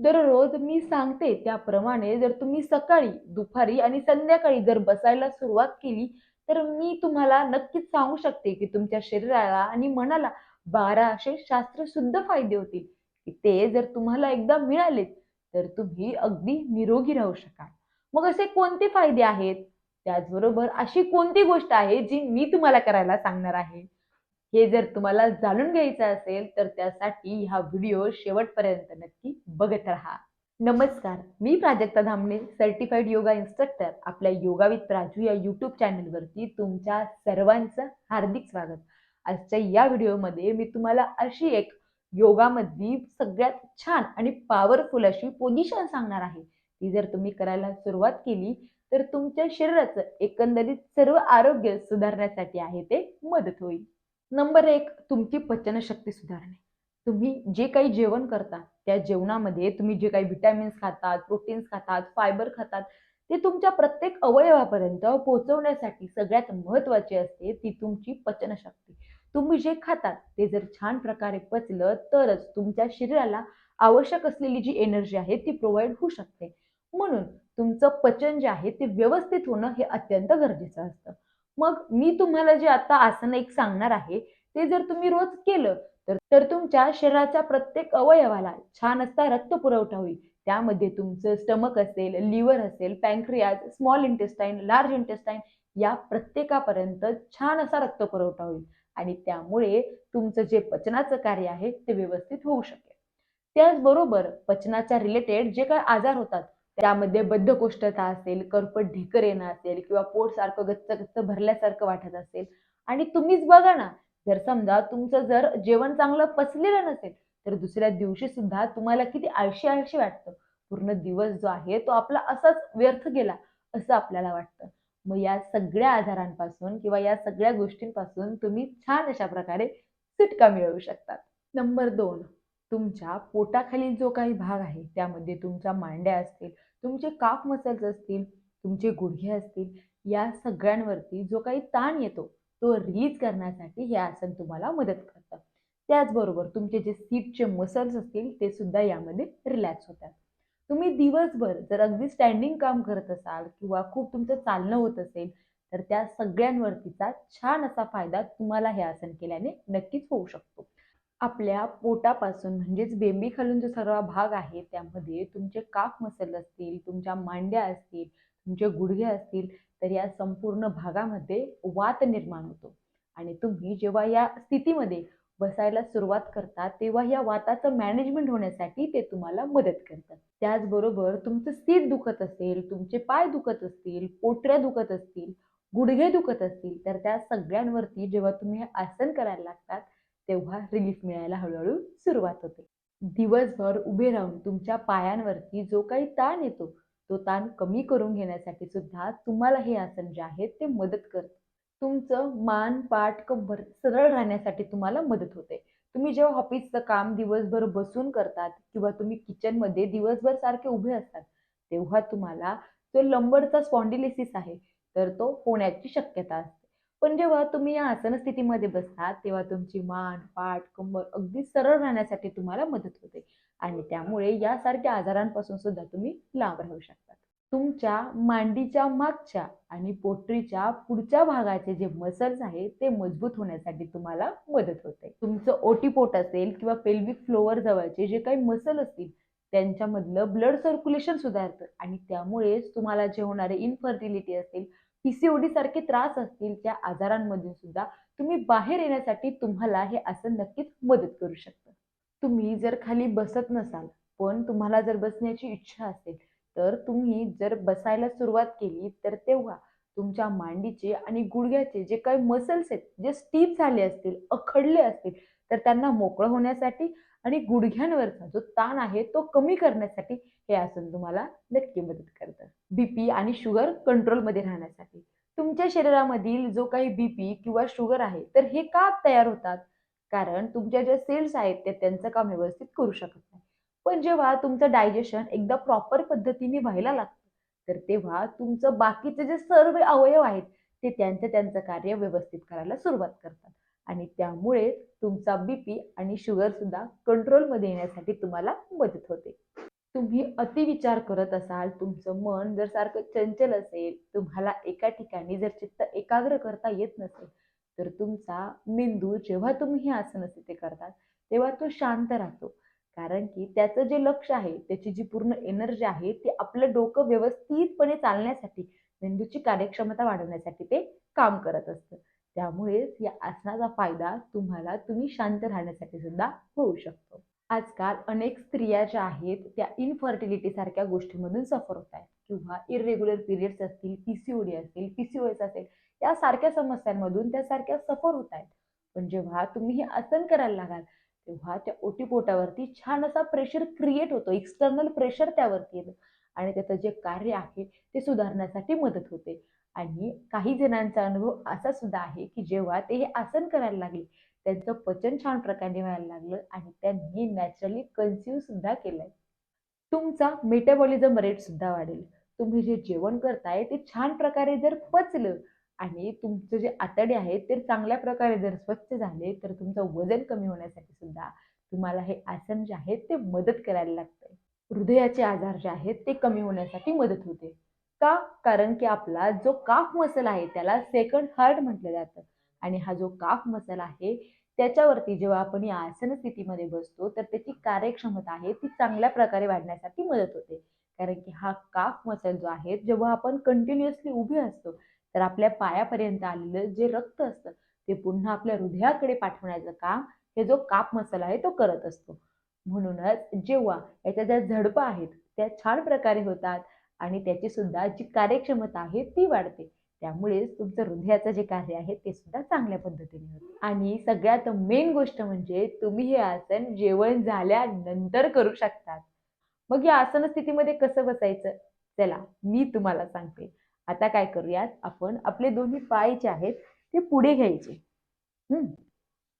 दररोज मी सांगते त्याप्रमाणे जर तुम्ही सकाळी दुपारी आणि संध्याकाळी जर बसायला सुरुवात केली तर मी तुम्हाला नक्कीच सांगू शकते की तुमच्या शरीराला आणि मनाला बारा असे शास्त्रशुद्ध फायदे होतील. की ते जर तुम्हाला एकदा मिळाले तर तुम्ही अगदी निरोगी राहू शकाल. मग असे कोणते फायदे आहेत? त्याचबरोबर अशी कोणती गोष्ट आहे जी मी तुम्हाला करायला सांगणार आहे? हे जर तुम्हाला जाणून घ्यायचं असेल तर त्यासाठी हा व्हिडिओ शेवटपर्यंत नक्की बघत राहा. नमस्कार मी Prajakta Dhamne certified yoga instructor आपल्या योगा विथ प्राजू या यूट्यूब चॅनलवरती तुमच्या सर्वांचं हार्दिक स्वागत. आजच्या या व्हिडिओमध्ये मी तुम्हाला अशी एक योगामधली सगळ्यात छान आणि पॉवरफुल अशी पोझिशन सांगणार आहे. ती जर तुम्ही करायला सुरुवात केली तर तुमच्या शरीराचं एकंदरीत सर्व आरोग्य सुधारण्यासाठी आहे ते मदत होईल. नंबर एक तुमची पचनशक्ती सुधारणे. तुम्ही जे काही जेवण करता त्या जेवणामध्ये तुम्ही जे काही विटॅमिन्स खातात प्रोटीन्स खातात फायबर खातात ते तुमच्या प्रत्येक अवयवापर्यंत पोहोचवण्यासाठी सगळ्यात महत्त्वाची असते ती तुमची पचनशक्ती. तुम्ही जे खातात ते जर छान प्रकारे पचलं तरच तुमच्या शरीराला आवश्यक असलेली जी एनर्जी आहे ती प्रोव्हाइड होऊ शकते. म्हणून तुमचं पचन जे आहे ते व्यवस्थित होणं हे अत्यंत गरजेचं असतं. मग मी तुम्हाला जे आता आसन एक सांगणार आहे ते जर तुम्ही रोज केलं तर तर तुमच्या शरीराच्या प्रत्येक अवयवाला छान असा रक्त पुरवठा होईल. त्यामध्ये तुमचं स्टमक असेल लिव्हर असेल pancreas small intestine large intestine या प्रत्येकापर्यंत छान असा रक्त पुरवठा होईल. आणि त्यामुळे तुमचं जे पचनाचं कार्य आहे ते व्यवस्थित होऊ शकेल. त्याचबरोबर पचनाच्या रिलेटेड जे काही आजार होतात त्यामध्ये बद्धकोष्ठता असेल करपट ढेकर येणं असेल किंवा पोटसारखं गच्च गच्च भरल्यासारखं वाटत असेल. आणि तुम्हीच बघा ना जर समजा तुमचं जर जेवण चांगलं पचलेलं नसेल तर दुसऱ्या दिवशी सुद्धा तुम्हाला किती आळशी आळशी वाटतं. पूर्ण दिवस जो आहे तो आपला असाच व्यर्थ गेला असं आपल्याला वाटतं. मग या सगळ्या आजारांपासून किंवा या सगळ्या गोष्टींपासून तुम्ही छान अशा प्रकारे सुटका मिळवू शकतात. नंबर दोन. तुमच्या पोटाखालील जो काही भाग आहे त्यामध्ये तुमच्या मांड्या असतील तुमचे काफ मसल्स असतील तुमचे गुडघे असतील या सगळ्यांवरती जो काही ताण येतो तो रिलीज करण्यासाठी हे आसन तुम्हाला मदत करतं. त्याचबरोबर तुमचे जे सीटचे मसल्स असतील ते सुद्धा यामध्ये रिलॅक्स होतात. तुम्ही दिवसभर जर अगदी स्टँडिंग काम करत असाल किंवा खूप तुमचं चालणं होत असेल तर त्या सगळ्यांवरतीचा छान असा फायदा तुम्हाला हे आसन केल्याने नक्कीच होऊ शकतो. आपल्या पोटापासून म्हणजेच बेंबीखालून जो सर्व भाग आहे त्यामध्ये तुमचे काफ मसल असतील तुमच्या मांड्या असतील तुमचे गुडघे असतील तर या संपूर्ण भागामध्ये वात निर्माण होतो. आणि तुम्ही जेव्हा या स्थितीमध्ये बसायला सुरुवात करता तेव्हा या वाताचं मॅनेजमेंट होण्यासाठी ते तुम्हाला मदत करतात. त्याचबरोबर तुमचं सीट दुखत असेल तुमचे पाय दुखत असतील पोटऱ्या दुखत असतील गुडघे दुखत असतील तर त्या सगळ्यांवरती जेव्हा तुम्ही आसन करायला लागतात तेव्हा रिलीफ मिळायला हळूहळू सुरुवात होते. दिवसभर उभे राहून तुमच्या पायांवरती जो काही ताण येतो तो ताण कमी करून घेण्यासाठी सुद्धा तुम्हाला हे आसन जे आहे ते मदत करतं. तुमचं मान पाठ कंबर सरळ राहण्यासाठी तुम्हाला मदत होते. तुम्ही जेव्हा ऑफिसचं काम दिवसभर बसून करतात किंवा तुम्ही किचनमध्ये दिवसभर सारखे उभे असतात तेव्हा तुम्हाला जो लंबरचा स्पॉन्डिलिसिस आहे तर तो होण्याची शक्यता असते. पण जेव्हा तुम्ही या आसन स्थितीमध्ये बसतात तेव्हा तुमची मान पाठ कंबर अगदी सरळ राहण्यासाठी तुम्हाला मदत होते. आणि त्यामुळे यासारख्या आजारांपासून सुद्धा तुम्ही लांब राहू शकता. तुमच्या मांडीच्या मागच्या आणि पोटरीच्या पुढच्या भागाचे जे मसल्स आहेत ते मजबूत होण्यासाठी तुम्हाला मदत होते. तुमचं ओटीपोट असेल किंवा पेल्विक फ्लोअर जवळचे जे काही मसल असतील त्यांच्यामधलं ब्लड सर्क्युलेशन सुधारतं. आणि त्यामुळेच तुम्हाला जे होणारे इनफर्टिलिटी असतील पीसीओडी सारखे त्रास असतील त्या आजारांमधून सुद्धा तुम्ही बाहेर येण्यासाठी तुम्हाला हे आसन नक्कीच मदत करू शकतं. तुम्ही जर खाली बसत नसाल पण तुम्हाला जर बसण्याची इच्छा असेल तर तुम्ही जर बसायला सुरुवात केली तर तेव्हा तुमच्या मांडीचे आणि गुडघ्याचे जे काही मसल्स आहेत जे स्टीप झाले असतील अखडले असतील तर त्यांना मोकळं होण्यासाठी आणि गुडघ्यांवरचा जो ताण आहे तो कमी करण्यासाठी हे आसन तुम्हाला नक्की मदत करतं. बीपी आणि शुगर कंट्रोलमध्ये राहण्यासाठी. तुमच्या शरीरामधील जो काही बीपी किंवा शुगर आहे तर हे का तयार होतात? कारण तुमच्या ज्या सेल्स आहेत ते त्यांचं काम व्यवस्थित करू शकत नाही. पण जेव्हा तुमचं डायजेशन एकदा प्रॉपर पद्धतीने व्हायला लागतं तर तेव्हा तुमचं बाकीचे जे सर्व अवयव आहेत ते त्यांचं त्यांचं कार्य व्यवस्थित करायला सुरुवात करतात. आणि त्यामुळे तुमचा बीपी आणि शुगर सुद्धा कंट्रोलमध्ये येण्यासाठी तुम्हाला मदत होते. तुम्ही अतिविचार करत असाल तुमचं मन जर सारखं चंचल असेल तुम्हाला एका ठिकाणी जर चित्त एकाग्र करता येत नसेल तर तुमचा मेंदू जेव्हा तुम्ही हे आसन ते करतात तेव्हा तो शांत राहतो. कारण की त्याचं जे लक्ष आहे त्याची जी पूर्ण एनर्जी आहे ती आपलं डोकं व्यवस्थितपणे चालण्यासाठी मेंदूची कार्यक्षमता वाढवण्यासाठी ते काम करत असतं. त्यामुळेच या आसनाचा फायदा तुम्हाला तुम्ही शांत राहण्यासाठी सुद्धा होऊ शकतो. आजकाल अनेक स्त्रिया ज्या आहेत त्या इनफर्टिलिटी सारख्या गोष्टीमधून सफर होत आहेत. किंवा इरेग्युलर पिरियड्स असतील पीसीओडी असतील पीसीओएस असेल या सारख्या समस्यांमधून त्यासारख्या सफर होत आहेत. पण जेव्हा तुम्ही हे आसन करायला लागाल तेव्हा त्या ओटीपोटावरती छान असा प्रेशर क्रिएट होतो. एक्सटर्नल प्रेशर त्यावरती येतं. आणि त्याचं जे कार्य आहे ते सुधारण्यासाठी मदत होते. आणि काही जणांचा अनुभव असा सुद्धा आहे की जेव्हा ते हे आसन करायला लागले त्यांचं पचन छान प्रकारे व्हायला लागलं आणि त्यांनी नॅचरली कन्झ्युम सुद्धा केलंय. तुमचा मेटाबॉलिझम रेट सुद्धा वाढेल. तुम्ही जे जेवण करताय ते छान प्रकारे जर पचलं आणि तुमचे जे आतडे आहेत ते चांगल्या प्रकारे जर स्वच्छ झाले तर तुमचं वजन कमी होण्यासाठी सुद्धा तुम्हाला हे आसन जे आहे ते मदत करायला लागतंय. हृदयाचे आजार जे आहेत ते कमी होण्यासाठी मदत होते. का? कारण की आपला जो काफ मसल आहे त्याला सेकंड हार्ट म्हटलं जातं. आणि हा जो काफ मसल आहे त्याच्यावरती जेव्हा आपण या आसन स्थितीमध्ये बसतो तर त्याची कार्यक्षमता आहे ती चांगल्या प्रकारे वाढण्यासाठी मदत होते. कारण की हा काफ मसल जो आहे जेव्हा आपण कंटिन्युअसली उभे असतो तर आपल्या पायापर्यंत आलेलं जे रक्त असतं ते पुन्हा आपल्या हृदयाकडे पाठवण्याचं काम हे जो काप मसल आहे तो करत असतो. म्हणूनच जेव्हा याच्या ज्या झडपा आहेत त्या छान प्रकारे होतात. आणि त्याची सुद्धा जी कार्यक्षमता आहे ती वाढते. त्यामुळेच तुमचं हृदयाचं जे कार्य आहे ते सुद्धा चांगल्या पद्धतीने होते. आणि सगळ्यात मेन गोष्ट म्हणजे तुम्ही हे आसन जेवण झाल्यानंतर करू शकतात. मग या आसन स्थितीमध्ये कसं बसायचं? चला मी तुम्हाला सांगते. आता काय करूयात? आपण आपले दोन्ही पाय जे आहेत ते पुढे घ्यायचे. हम्म.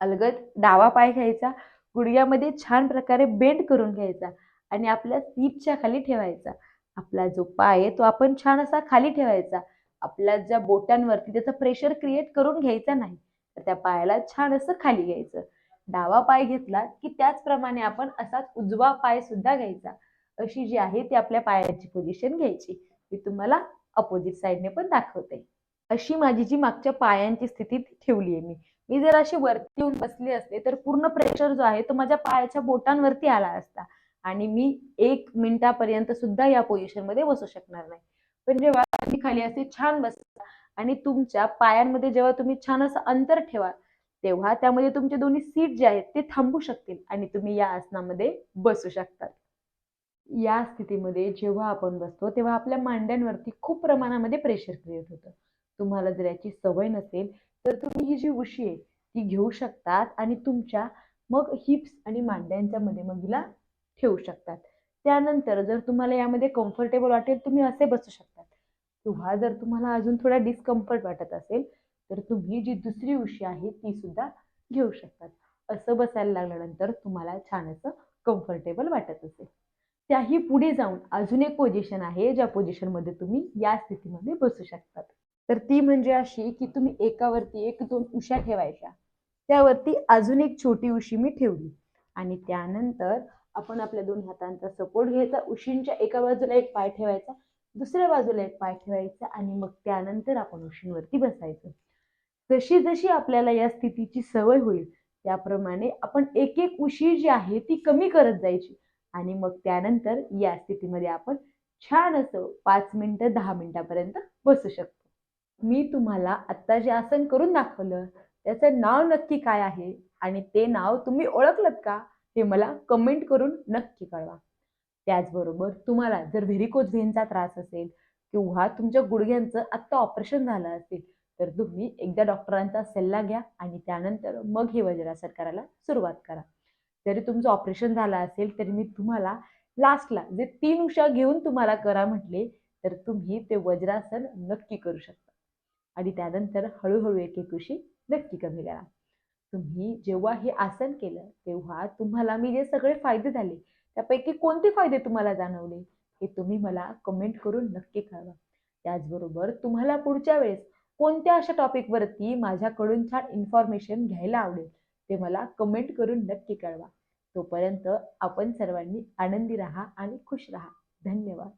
अलगद डावा पाय घ्यायचा. गुडघ्यामध्ये छान प्रकारे बेंड करून घ्यायचा. आणि आपल्या सीपच्या खाली ठेवायचा. आपला जो पाय आहे तो आपण छान असा खाली ठेवायचा. आपल्या ज्या बोटांवरती त्याचं प्रेशर क्रिएट करून घ्यायचा नाही तर त्या पायाला छान असं खाली घ्यायचं. डावा पाय घेतला की त्याचप्रमाणे आपण असाच उजवा पाय सुद्धा घ्यायचा. अशी जी आहे ती आपल्या पायाची पोझिशन घ्यायची. मी तुम्हाला अपोजिट साईडने पण दाखवते. अशी माझी जी मागच्या पायांची स्थिती ठेवली आहे मी. मी जर अशी वरती येऊन बसली असते तर पूर्ण प्रेशर जो आहे तो माझ्या पायाच्या बोटांवरती आला असता. आणि मी एक मिनिटापर्यंत सुद्धा या पोझिशनमध्ये बसू शकणार नाही. पण जेव्हा तुम्ही खाली असे छान बसता आणि तुमच्या पायांमध्ये जेव्हा तुम्ही छान असं अंतर ठेवा तेव्हा त्यामध्ये तुमचे दोन्ही सीट जे आहेत ते थांबू शकतील आणि तुम्ही या आसनामध्ये बसू शकतात. या स्थितीमध्ये जेव्हा आपण बसतो तेव्हा आपल्या मांड्यांवरती खूप प्रमाणामध्ये प्रेशर क्रिएट होतं. तुम्हाला जर याची सवय नसेल तर तुम्ही ही जी उशी आहे ती घेऊ शकतात आणि तुमच्या मग हिप्स आणि मांड्यांच्या मध्ये मग हिला ठेवू शकतात. त्यानंतर जर तुम्हाला यामध्ये कम्फर्टेबल वाटेल तुम्ही असे बसू शकतात. किंवा जर तुम्हाला अजून थोडा डिस्कम्फर्ट वाटत असेल तर तुम्ही जी दुसरी उशी आहे ती सुद्धा घेऊ शकतात. असं बसायला लागल्यानंतर तुम्हाला छान असं कम्फर्टेबल वाटत असेल. त्याही पुढे जाऊन अजून एक पोझिशन आहे ज्या पोझिशनमध्ये तुम्ही या स्थितीमध्ये बसू शकतात. तर ती म्हणजे अशी की तुम्ही एकावरती एक दोन उशा ठेवायच्या. त्यावरती अजून एक छोटी उशी मी ठेवली. आणि त्यानंतर आपण आपल्या दोन हातांचा सपोर्ट घ्यायचा. उशींच्या एका बाजूला एक पाय ठेवायचा दुसऱ्या बाजूला एक पाय ठेवायचा आणि मग त्यानंतर आपण उशींवरती बसायचं. जशी जशी आपल्याला या स्थितीची सवय होईल त्याप्रमाणे आपण एक एक उशी जी आहे ती कमी करत जायची आणि मग त्यानंतर या स्थितीमध्ये आपण छान असं पाच मिनिटं दहा मिनिटापर्यंत बसू शकतो. मी तुम्हाला आत्ता जे आसन करून दाखवलं त्याचं नाव नक्की काय आहे आणि ते नाव तुम्ही ओळखलत का? हे मला कमेंट करून नक्की कळवा. त्याचबरोबर तुम्हाला जर व्हेरिकोज व्हेनचा त्रास असेल किंवा तुमच्या गुडघ्यांचं आत्ता ऑपरेशन झालं असेल तर तुम्ही एकदा डॉक्टरांचा सल्ला घ्या आणि त्यानंतर मग हे वज्रासन करायला सुरुवात करा. जरी तुमचं ऑपरेशन झालं असेल तरी मी तुम्हाला लास्टला जे तीन उषा घेऊन तुम्हाला करा म्हटले तर तुम्ही ते वज्रासन नक्की करू शकता. आणि त्यानंतर हळूहळू एक एक उशी नक्की कमी करा. तुम्ही जेव्हा हे आसन केलं तेव्हा तुम्हाला मी जे सगळे फायदे झाले त्यापैकी कोणते फायदे तुम्हाला जाणवले हे तुम्ही मला कमेंट करून नक्की कळवा. त्याचबरोबर तुम्हाला पुढच्या वेळेस कोणत्या अशा टॉपिकवरती माझ्याकडून छान इन्फॉर्मेशन घ्यायला आवडेल ते मला कमेंट करून नक्की कळवा. तोपर्यंत आपण सर्वांनी आनंदी राहा आणि खुश राहा. धन्यवाद.